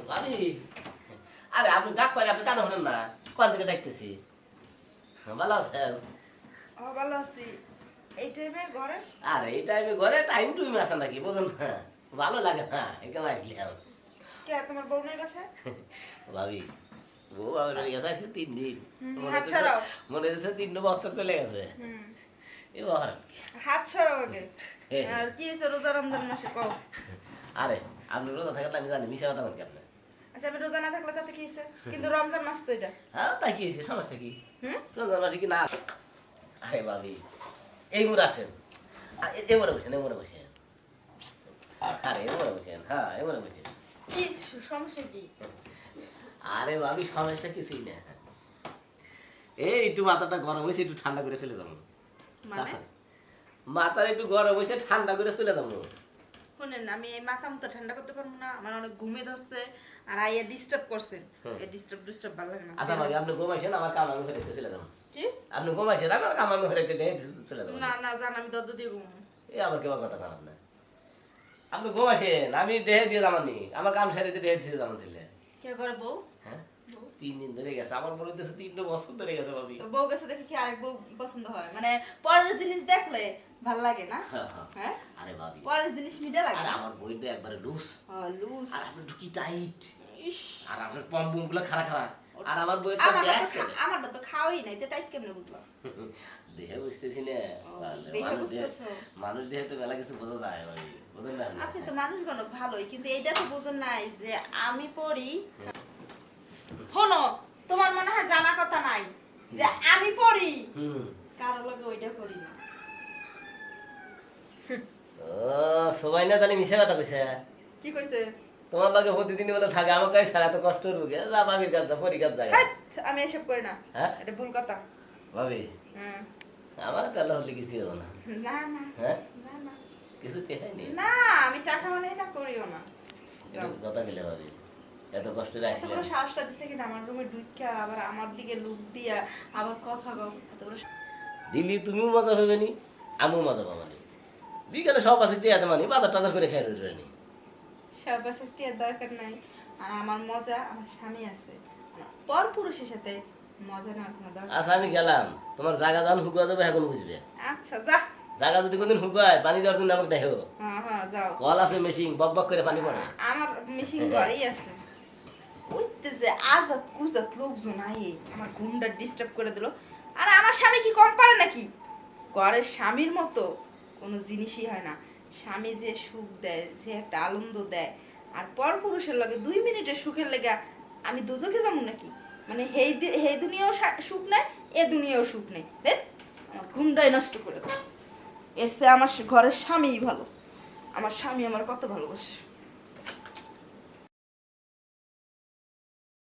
ভাবি আরে আপনি ডাক পারে আপনি কেন হলেন না? কোন থেকে দেখতেছি? ভালো আছেন? ভালো আছি। এই টাইমে ঘরে? আরে এই টাইমে ঘরে টাইম টুইম আছে নাকি? বুঝুন না। ভালো লাগে না এখানে আসলাম কে তোমার বউ নেই বাসায়? ভাবি বউ বাবা রয়ে গেছে আজকে তিন দিন। মনে হচ্ছে- মনে তিন বছর চলে গেছে। এবার হাত আগে। হ্যাঁ। আর কি হয়েছে রোজা রমজান মাসে? কও। আরে আপনি রোজা থাকলে আমি জানি মিশা কথা বলছি আপনি আচ্ছা আমি রোজা না থাকলে তাতে কি হয়েছে কিন্তু রমজান মাস তো এটা। হ্যাঁ তাই কি হয়েছে সমস্যা কি? হুম? রমজান মাসে কি না? আরে ভাবি এই মুড়ে আসেন। এ- মুড়ে বসেন এ মুড়ে বসেন। আরে এ মুড়ে বসেন। হ্যাঁ এ মুড়ে বসেন। কি সমস্যা কি? আরে ভাবি সমস্যা কিছুই না। এই একটু মাথাটা গরম হয়েছে একটু ঠান্ডা করে চলে যাব। মানে? আচ্ছা। মাথার একটু গরম হয়েছে ঠান্ডা করে চলে যাব। শুনেন আমি এই মাথা মতো ঠান্ডা করতে পারব না আমার অনেক ঘুমে ধরছে আর আইয়া ডিস্টার্ব করছেন। এই ডিস্টার্ব ডিস্টার্ব ভালো লাগে না। আচ্ছা ভাবি আপনি ঘুমাইছেন আমার কাম আমি দিতে চলে যাব। কি? আপনি ঘুমাইছেন আমার কাম আমি দিতে চলে যাব। না না জান আমি দরজা দিয়ে ঘুম। এই আবার কেমন কথা খারাপ না আপনি ঘুমাইছেন আমি দেহে দিয়ে যাবনি আমার কাম সেরে দিয়ে দেহে দিয়ে ছিলে। কে করে বউ? তিন দিন ধরে গেছে। আমার মনে হইতেছে তিনটা বছর ধরে গেছে ভাবি। তো বউ গেছে দেখে কি আরেক বউ পছন্দ হয়? মানে পরের জিনিস দেখলে ভালো লাগে না? হ্যাঁ, হ্যাঁ। হ্যাঁ? আরে ভাবি। পরের জিনিস লাগে? আরে আমার বইটা একবারে লুজ লুজ আর ঢুকি টাইট আর আপনার পম পমগুলো খাড়া খাড়া। আর আমার বইটা আমারটা তো ব্যাস আমারটা তো খাওয়াই নাই তো টাইট কেমনে বুঝলাম দেহে বুঝতেছি না। মানুষ দেহে বুঝতেছো। তো মেলা কিছু বোঝা যায় ভাবি। বুঝেন না। আপনি তো মানুষ গণ ভালোই কিন্তু এইটা তো বোঝেন নাই যে আমি পড়ি শোনো তোমার মনে হয় জানা কথা নাই যে আমি পড়ি? কারও লগে ওইটা করি না। ও সবাই না জানি মিশে কথা কইছে। কি কইছে? তোমার লগে প্রতিদিন বলে থাকে আমাকে ছাড়া তো কষ্ট রুগে যা ভাবির কাজ যা পরি কাজ হাট, আমি এসব করি না। হ্যাঁ? এটা ভুল কথা। ভাবি। আমার তো আল্লাহ হলে কিছু হবে না। না না। হ্যাঁ? কিছু চেহাইনি না আমি টাকা মানে না করিও না। কথা গেলে ভাবি। এত কষ্ট এত আসলে বড় দিছে কিনা? আমার রুমে ঢুইকা আবার আমার দিকে লুক দিয়া আবার কথা কও। এত বড় দিল্লি তুমিও মজা পাবে নি আমিও মজা পাবানি। বিকালে সব আছে টিয়াতে মানি বাজার টাজার করে খাই রইল নি সব আছে টিয়ার দরকার নাই। আর আমার মজা আমার স্বামী আছে। পর পুরুষের সাথে মজা নেওয়ার কোনো দরকার আচ্ছা আমি গেলাম। তোমার জায়গা যান হুকুয়া দেবে এখন বুঝবে। আচ্ছা যা। জায়গা যদি কোনদিন হুকুয়ায় পানি দেওয়ার জন্য আমাকে দেখো হ্যাঁ হ্যাঁ কল আছে মেশিন বক বক করে পানি পড়ে। আমার মেশিন ঘরেই আছে। যে আজাদ কুজাত লোকজন আয়ে, আমার ঘুমটা ডিস্টার্ব করে দিল। আর আমার স্বামী কি কম পারে নাকি? ঘরের স্বামীর মতো কোনো জিনিসই হয় না। স্বামী যে সুখ দেয়, যে একটা আনন্দ দেয়, আর পর পুরুষের লগে দুই মিনিটের সুখের লেগা আমি দুজকে যাব নাকি? মানে হেই হেই দুনিয়াও সুখ নেয়, এ দুনিয়াও সুখ নেই দেখ, আমার ঘুমটাই নষ্ট করে দেয় এর আমার ঘরের স্বামীই ভালো। আমার স্বামী আমার কত ভালোবাসে।